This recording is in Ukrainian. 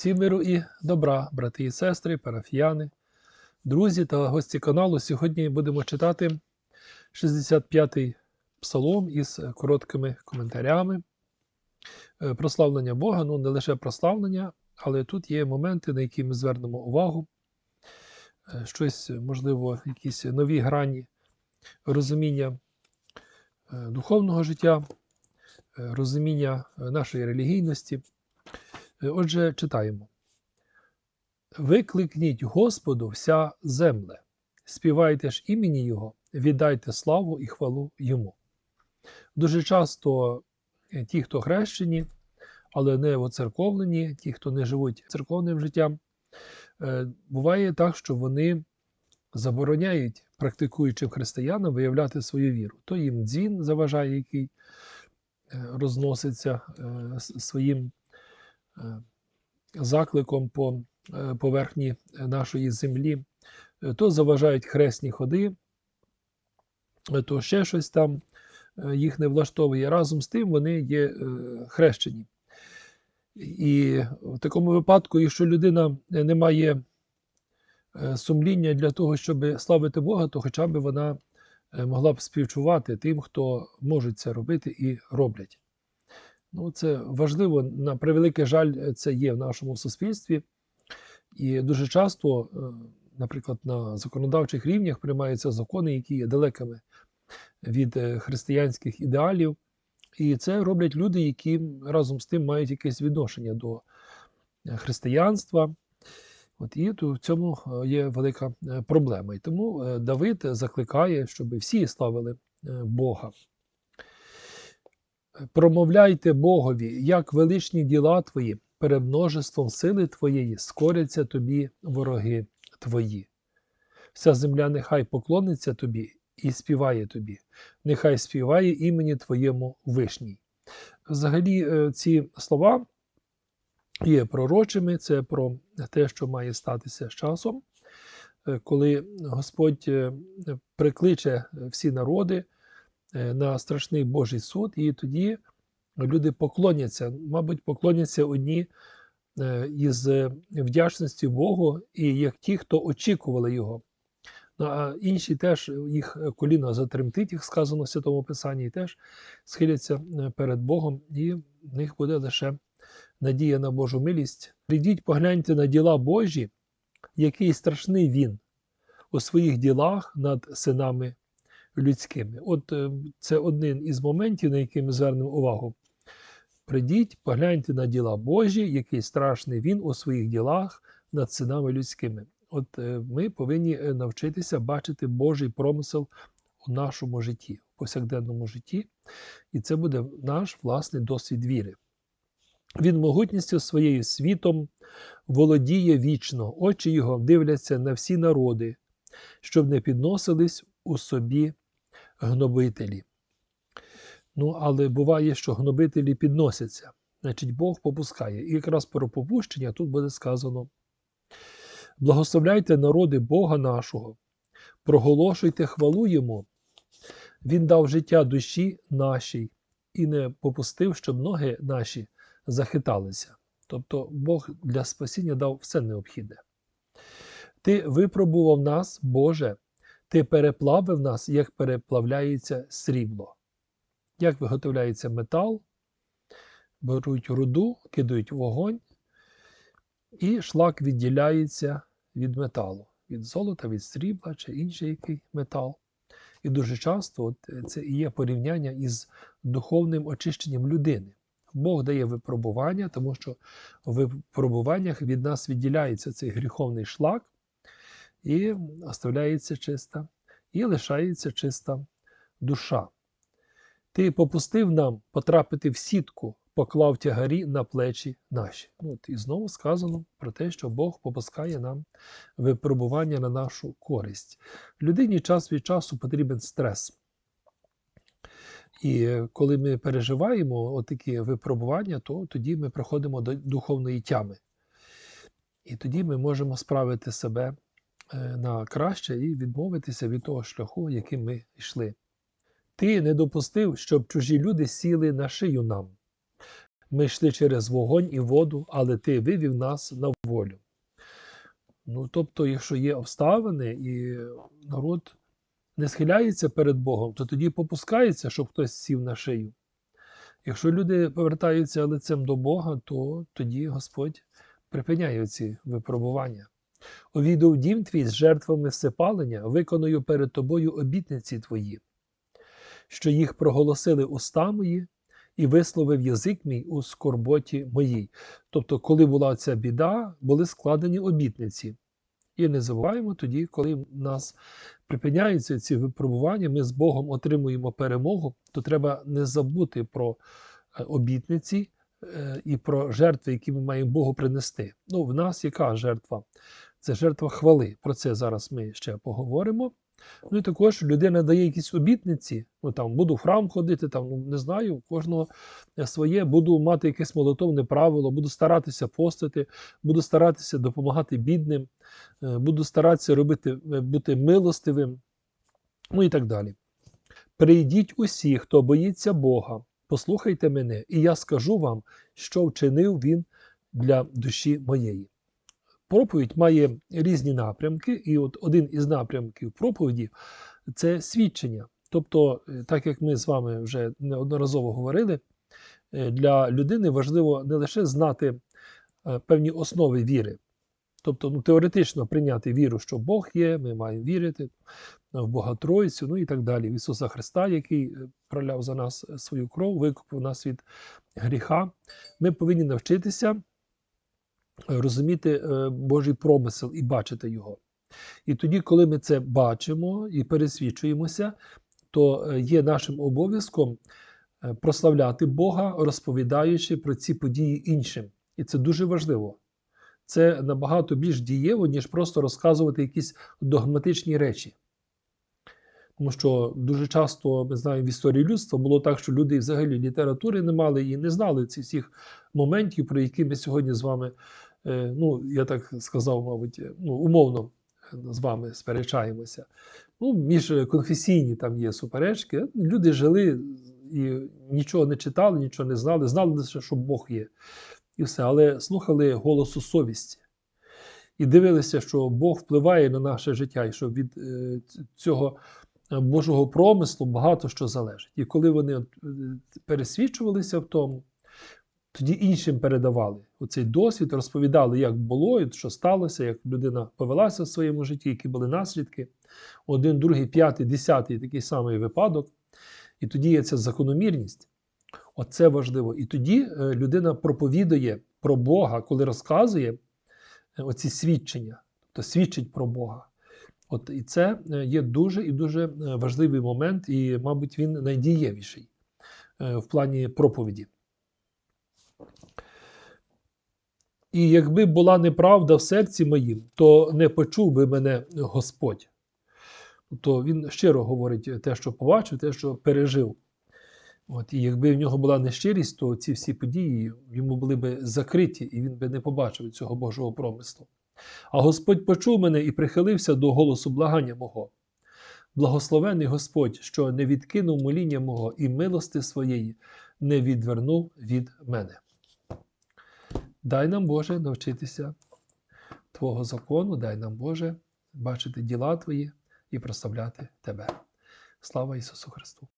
Всім миру і добра, брати і сестри, парафіяни, друзі та гості каналу. Сьогодні будемо читати 65-й псалом із короткими коментарями. Е, Прославлення Бога, ну не лише прославлення, але тут є моменти, на які ми звернемо увагу. Е, Щось, можливо, якісь нові грані розуміння е, духовного життя, розуміння нашої релігійності. Е, Отже, читаємо. Викликніть Господу вся земле, співайте ж імені Його, віддайте славу і хвалу Йому. Дуже часто е, ті, хто хрещені, але не воцерковлені, ті, хто не живуть церковним життям, е, буває так, що вони забороняють практикуючим християнам виявляти свою віру. То їм дзвін заважає, який розноситься своїм закликом по е, поверхні нашої землі, Е, то заважають хресні ходи, е, то ще щось там е, їх не влаштовує. Разом з тим вони є е, хрещені. І в такому випадку, якщо людина не має е, сумління для того, щоб славити Бога, то хоча б вона е, могла б співчувати тим, хто можуть це робити і роблять. Ну, це важливо, на превеликий жаль, це є в нашому суспільстві. І дуже часто, е, наприклад, на законодавчих рівнях приймаються закони, які є далекими від е, християнських ідеалів. І це роблять люди, які разом з тим мають якесь відношення до е, християнства. От і в цьому є велика проблема. І тому Давид закликає, щоб всі славили е, Бога. Промовляйте Богові, як величні діла твої, перед множеством сили твоєї скоряться тобі вороги твої. Вся земля нехай поклониться тобі і співає тобі, нехай співає імені твоєму вишній. Взагалі, е, ці слова є пророчими, це про те, що має статися з часом, е, коли Господь е, прикличе всі народи на страшний Божий суд, і тоді люди поклоняться, мабуть, поклоняться одні е, із е, вдячності Богу, і як ті, хто очікували його. Ну, а інші теж їх коліна затремтить, як сказано в Святому Писанні, і теж схиляться е, перед Богом, і в них буде лише надія на Божу милість. Прийдіть, погляньте на діла Божі, який страшний він у своїх ділах над синами людськими. От е, це один із моментів, на який ми звернемо увагу. Прийдіть, погляньте на діла Божі, який страшний він у своїх ділах над синами людськими. От е, ми повинні е, навчитися бачити Божий промисел у нашому житті, в повсякденному житті, і це буде наш власний досвід віри. Він могутністю своєю світом володіє вічно, очі його дивляться на всі народи, щоб не підносились у собі гнобителі. Ну, але буває, що гнобителі підносяться, значить Бог попускає. І якраз про попущення тут буде сказано: благословляйте народи Бога нашого, проголошуйте хвалу Йому. Він дав життя душі нашій і не попустив, щоб ноги наші захиталися. Тобто Бог для спасіння дав все необхідне. Ти випробував нас, Боже, ти переплавив нас, як переплавляється срібло. Як виготовляється метал, беруть руду, кидають вогонь, і шлак відділяється від металу, від золота, від срібла чи інший який метал. І дуже часто от, е, це і є порівняння із духовним очищенням людини. Бог дає випробування, тому що в випробуваннях від нас відділяється цей гріховний шлак, і оставляється чиста, і лишається чиста душа. Ти попустив нам потрапити в сітку, поклав тягарі на плечі наші. Ну, от І знову сказано про те, що Бог попускає нам випробування на нашу користь. Людині час від часу потрібен стрес. І коли ми переживаємо такі випробування, то тоді ми приходимо до духовної тями. І тоді ми можемо справити себе на краще і відмовитися від того шляху, яким ми йшли. Ти не допустив, щоб чужі люди сіли на шию нам. Ми йшли через вогонь і воду, але ти вивів нас на волю. Ну, тобто, якщо є обставини і народ не схиляється перед Богом, то тоді попускається, щоб хтось сів на шию. Якщо люди повертаються лицем до Бога, то тоді Господь припиняє ці випробування. Увійду в дім твій з жертвами всепалення, виконую перед тобою обітниці твої, що їх проголосили уста мої, і висловив язик мій у скорботі моїй. Тобто, коли була ця біда, були складені обітниці. І не забуваємо тоді, коли в нас припиняються ці випробування, ми з Богом отримуємо перемогу, то треба не забути про е, обітниці е, і про жертви, які ми маємо Богу принести. Ну, в нас яка жертва? Це жертва хвали. Про це зараз ми ще поговоримо. Ну і також людина дає якісь обітниці. Ну там буду в храм ходити, там ну не знаю, у кожного своє, буду мати якесь молитовне правило, буду старатися постити, буду старатися допомагати бідним, е, буду старатися робити, е, бути милостивим, ну і так далі. Прийдіть усі, хто боїться Бога, послухайте мене, і я скажу вам, що вчинив він для душі моєї. Проповідь має різні напрямки, і от один із напрямків проповіді це свідчення. Тобто, е, так як ми з вами вже неодноразово говорили, е, для людини важливо не лише знати е, певні основи віри, тобто ну, теоретично прийняти віру, що Бог є, ми маємо вірити в Бога Тройцю, ну і так далі, в Ісуса Христа, який проляв за нас свою кров, викупив нас від гріха. Ми повинні навчитися розуміти е, Божий промисел і бачити його. І тоді, коли ми це бачимо і пересвідчуємося, то е, є нашим обов'язком е, прославляти Бога, розповідаючи про ці події іншим. І це дуже важливо. Це набагато більш дієво, ніж просто розказувати якісь догматичні речі. Тому що дуже часто ми знаємо в історії людства було так, що люди взагалі літератури не мали і не знали цих всіх моментів, про які ми сьогодні з вами, ну я так сказав, мабуть, ну, умовно з вами сперечаємося. Ну, Міжконфесійні там є суперечки. Люди жили і нічого не читали, нічого не знали, знали лише, що Бог є. І все, але слухали голосу совісті. І дивилися, що Бог впливає на наше життя, і що від е, цього Божого промислу багато що залежить. І коли вони е, пересвідчувалися в тому, тоді іншим передавали оцей досвід, розповідали, як було, що сталося, як людина повелася в своєму житті, які були наслідки. Один, другий, п'ятий, десятий такий самий випадок. І тоді є ця закономірність. Оце важливо. І тоді е, людина проповідує про Бога, коли розказує е, оці свідчення, тобто свідчить про Бога. От І це е, є дуже і дуже важливий момент, і, мабуть, він найдієвіший в плані проповіді. І якби була неправда в серці моїм, то не почув би мене Господь. То він щиро говорить те, що побачив, те, що пережив. От, І якби в нього була нещирість, то ці всі події йому були б закриті, і він би не побачив цього Божого промислу. А Господь почув мене і прихилився до голосу благання мого. Благословений Господь, що не відкинув моління мого і милости своєї не відвернув від мене. Дай нам, Боже, навчитися Твого закону, дай нам, Боже, бачити діла Твої і прославляти Тебе. Слава Ісусу Христу!